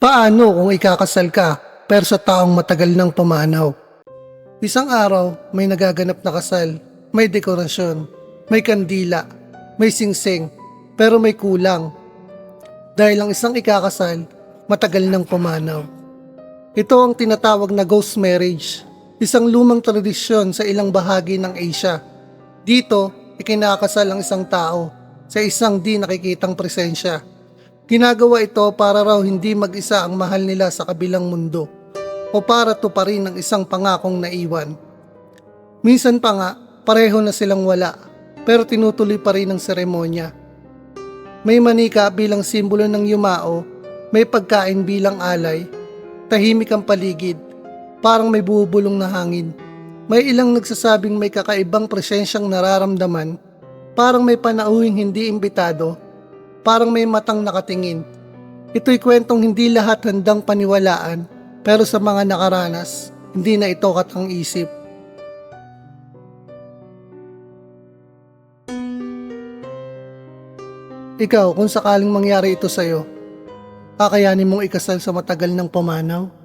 Paano kung ikakasal ka pero sa taong matagal nang pumanaw? Isang araw, may nagaganap na kasal, may dekorasyon, may kandila, may singsing, pero may kulang. Dahil ang isang ikakasal, matagal nang pumanaw. Ito ang tinatawag na ghost marriage, isang lumang tradisyon sa ilang bahagi ng Asia. Dito, ikinakasal ang isang tao sa isang di nakikitang presensya. Ginagawa ito para raw hindi mag-isa ang mahal nila sa kabilang mundo o para tuparin ang isang pangakong naiwan. Minsan pa nga, pareho na silang wala pero tinutuloy pa rin ang seremonya. May manika bilang simbolo ng yumao, may pagkain bilang alay, tahimik ang paligid, parang may bubulong na hangin. May ilang nagsasabing may kakaibang presensyang nararamdaman, parang may panauhing hindi imbitado, parang may matang nakatingin. Ito'y kwentong hindi lahat handang paniwalaan, pero sa mga nakaranas, hindi na ito katang isip. Ikaw, kung sakaling mangyari ito sa'yo, kakayanin mong ikasal sa matagal ng pumanaw?